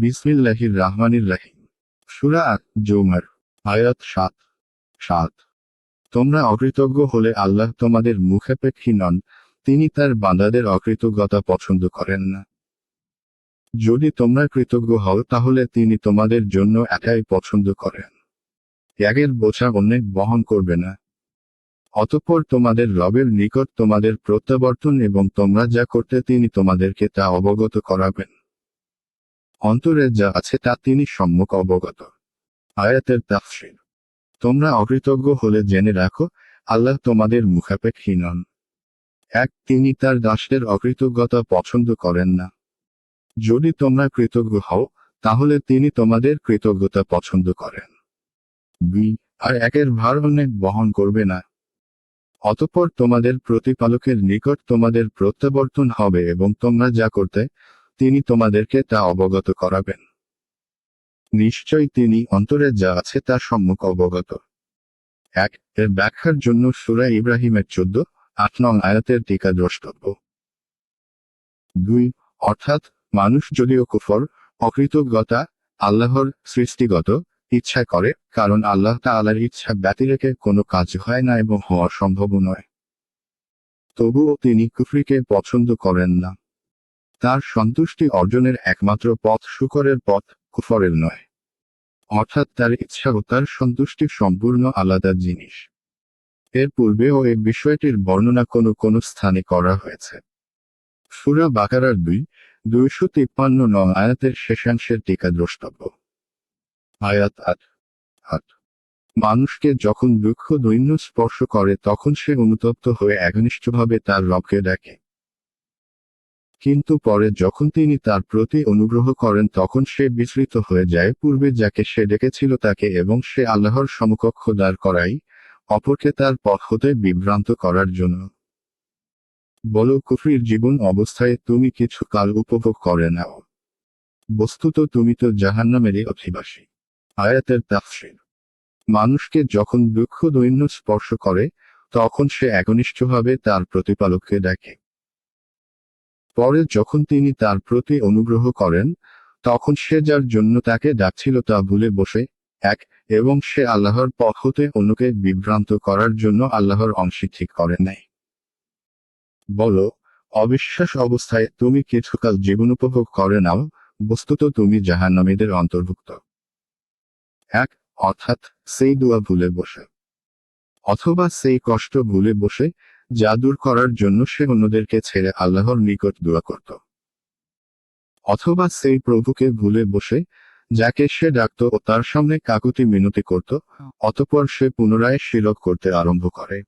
বিসমিল্লাহির রাহমানির রাহিম। সুরা আত জৌমার আয়াত সাত। সাত। তোমরা অকৃতজ্ঞ হলে আল্লাহ তোমাদের মুখাপেক্ষী নন, তিনি তার বান্দাদের অকৃতজ্ঞতা পছন্দ করেন না। যদি তোমরা কৃতজ্ঞ হও, তাহলে তিনি তোমাদের জন্য একাই পছন্দ করেন। ত্যাগের বোঝা অনেক বহন করবে না। অতঃপর তোমাদের রবের নিকট তোমাদের প্রত্যাবর্তন এবং তোমরা যা করতে তিনি তোমাদেরকে তা অবগত করাবেন। অন্তরে যা আছে তা তিনি সম্মুখ অবগত। আয়াতের তাফসির। তোমরা অকৃতজ্ঞ হলে জেনে রাখো, আল্লাহ তোমাদের মুখাপেক্ষী নন। এক, তিনি তার দাসদের অকৃতজ্ঞতা পছন্দ করেন না। যদি তোমরা কৃতজ্ঞ হও, তাহলে তিনি তোমাদের কৃতজ্ঞতা পছন্দ করেন। দুই, আর একের ভার অনেক বহন করবে না। অতঃপর তোমাদের প্রতিপালকের নিকট তোমাদের প্রত্যাবর্তন হবে এবং তোমরা যা করতে তিনি তোমাদেরকে তা অবগত করাবেন। নিশ্চয় তিনি অন্তরে যা আছে তা সম্মুখ অবগত। এক, এর ব্যাখ্যার জন্য সুরা ইব্রাহিমের চোদ্দ, আট নং আয়াতের টিকা দ্রষ্টব্য। দুই, অর্থাৎ মানুষ যদিও কুফর, অকৃতজ্ঞতা, আল্লাহর সৃষ্টিগত ইচ্ছা করে, কারণ আল্লাহ তাআলার ইচ্ছা ব্যতিরেকে কোনো কাজ হয় না এবং হওয়া সম্ভব নয়। তবুও তিনি কুফরিকে পছন্দ করেন না। তার সন্তুষ্টি অর্জনের একমাত্র পথ শুকরের পথ, কুফরের নয়। অর্থাৎ তার ইচ্ছা ও তার সন্তুষ্টি সম্পূর্ণ আলাদা জিনিস। এর পূর্বেও এই বিষয়টির বর্ণনা কোনো কোনো স্থানে করা হয়েছে। সুরা বাকারার দুই, দুইশো তিপ্পান্ন নং আয়াতের শেষাংশের টিকা দ্রষ্টব্য। আয়াত আট। আট। মানুষকে যখন দুঃখ দৈন্য স্পর্শ করে তখন সে অনুতপ্ত হয়ে একনিষ্ঠভাবে তার রবকে ডাকে। কিন্তু পরে যখন তিনি তার প্রতি অনুগ্রহ করেন তখন সে বিস্মৃত হয়ে যায়, পূর্বে যাকে সে ডেকেছিল তাকে এবং সে আল্লাহর সমকক্ষ দাঁড় করাই, অপরকে তার পথ হতে বিভ্রান্ত করার জন্য। বলো, কুফরির জীবন অবস্থায় তুমি কিছু কাল উপভোগ করে নাও। বস্তুত তুমি তো জাহান্নামেরই অধিবাসী। আয়াতের তাফসির। মানুষকে যখন দুঃখ দৈন্য স্পর্শ করে, তখন সে একনিষ্ঠভাবে তার প্রতিপালককে ডাকে। পরে যখন তিনি তার প্রতি অনুগ্রহ করেন, তখন সে যার জন্য তাকে ডাকছিল তা ভুলে বসে, এক, এবং সে আল্লাহর পথ হতে অন্যকে বিভ্রান্ত করার জন্য আল্লাহর অংশী ঠিক করে নেয়। বলো, অবিশ্বাস অবস্থায় তুমি কিছুকাল জীবন উপভোগ করে নাও, বস্তুত তুমি জাহান্নামীদের অন্তর্ভুক্ত। এক, অর্থাৎ সেই দোয়া ভুলে বসে। অথবা সেই কষ্ট ভুলে বসে যা দূর করার জন্য সে অন্যদেরকে ছেড়ে আল্লাহর নিকট দোয়া করত। অথবা সেই প্রভুকে ভুলে বসে, যাকে সে ডাকত ও তার সামনে কাকুতি মিনতি করত, অতপর সে পুনরায় শিলক করতে আরম্ভ করে।